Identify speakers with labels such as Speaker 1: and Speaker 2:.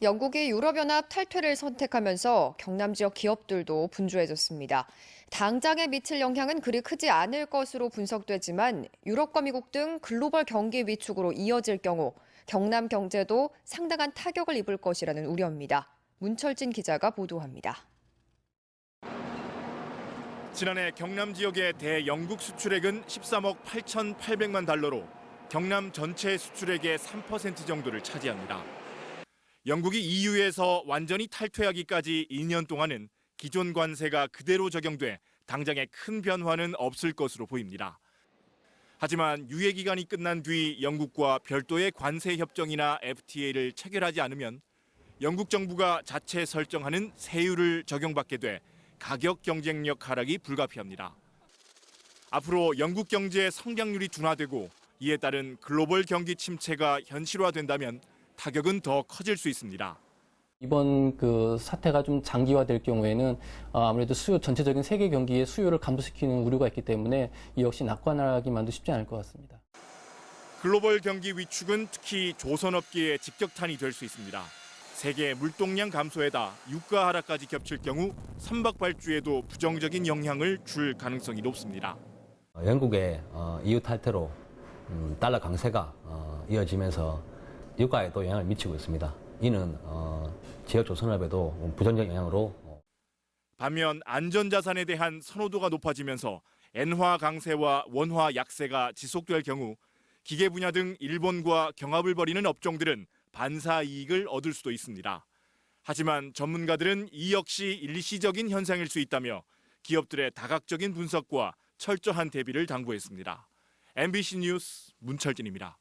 Speaker 1: 영국이 유럽연합 탈퇴를 선택하면서 경남 지역 기업들도 분주해졌습니다. 당장에 미칠 영향은 그리 크지 않을 것으로 분석되지만 유럽과 미국 등 글로벌 경기 위축으로 이어질 경우 경남 경제도 상당한 타격을 입을 것이라는 우려입니다. 문철진 기자가 보도합니다.
Speaker 2: 지난해 경남 지역의 대영국 수출액은 13억 8,800만 달러로 경남 전체 수출액의 3% 정도를 차지합니다. 영국이 EU에서 완전히 탈퇴하기까지 2년 동안은 기존 관세가 그대로 적용돼 당장에 큰 변화는 없을 것으로 보입니다. 하지만 유예 기간이 끝난 뒤 영국과 별도의 관세 협정이나 FTA를 체결하지 않으면 영국 정부가 자체 설정하는 세율을 적용받게 돼 가격 경쟁력 하락이 불가피합니다. 앞으로 영국 경제의 성장률이 둔화되고 이에 따른 글로벌 경기 침체가 현실화된다면 타격은 더 커질 수 있습니다.
Speaker 3: 이번 그 사태가 좀 장기화될 경우에는 어, 아무래도 수요 전체적인 세계 경기의 수요를 감소시키는 우려가 있기 때문에 이 역시 낙관하기만도 쉽지 않을 것 같습니다.
Speaker 2: 글로벌 경기 위축은 특히 조선업계에 직격탄이 될 수 있습니다. 세계 물동량 감소에다 유가 하락까지 겹칠 경우 선박발주에도 부정적인 영향을 줄 가능성이 높습니다.
Speaker 4: 어, 영국의 어, EU 탈퇴로 음, 달러 강세가 어, 이어지면서 유가에도 영향을 미치고 있습니다. 이는 어, 지역 조선업에도 부정적 영향으로 어,
Speaker 2: 반면 안전자산에 대한 선호도가 높아지면서 엔화 강세와 원화 약세가 지속될 경우 기계 분야 등 일본과 경합을 벌이는 업종들은 반사 이익을 얻을 수도 있습니다. 하지만 전문가들은 이 역시 일시적인 현상일 수 있다며 기업들의 다각적인 분석과 철저한 대비를 당부했습니다. MBC 뉴스 문철진입니다.